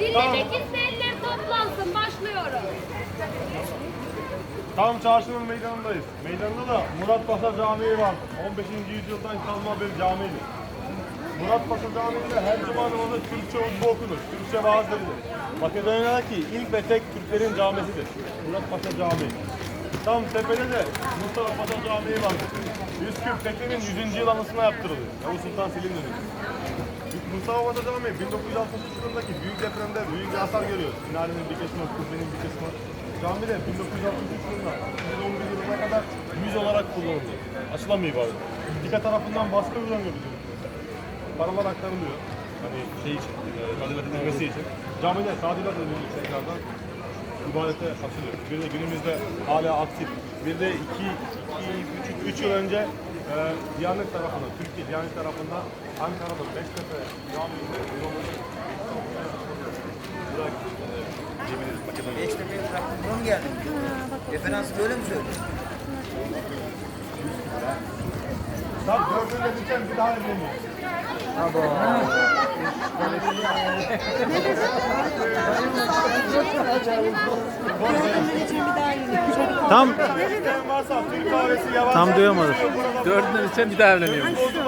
Dinlemek isteyenler toplansın. Başlıyoruz. Tam çarşının meydanındayız. Meydanda da Murat Paşa Camii var. 15. yüzyıldan kalma bir camidir. Murat Paşa Camii'nde her cuma namazı Türkçe hutbe okunur. Türkçe vaaz edilir. Makedonya'daki ilk ve tek Türklerin camisidir. Murat Paşa Camii. Tam tepede de Mustafa Paşa Camii var. Üsküp Fethi'nin 100. yıl anısına yaptırılıyor. Yavuz Sultan Selim dönemi. Mustafa Paşa Camii 1963 yılındaki büyük depremde büyük bir hasar görüyor. Minarenin bir kısmı, kubbenin bir kısmı. Cami de 1963 yılında 2011 yılına kadar müze olarak kullanıldı. Açılamıyor bari. Dika tarafından baskı uygulanıyor bizim. Paralar aktarılıyor. Hani şey için, e, tadilat edilmesi için. Camide tadilat ediliyor tekrardan. ibadete açılıyor. Bir de günümüzde hala aktif. Bir de iki, iki buçuk, üç yıl önce e, Diyanet tarafından, Türkiye Diyanet tarafından Ankara'da Beştepe Camii'nde Makedonya. Beştepe'ye bıraktım mı geldin? Referansı böyle mi söylüyorsun? Tam dördünde biten bir daha evleniyor. Tam İsteyen varsa Yabancı. Tam duyamadım. Dördünden içen bir daha evleniyor. Futbolcu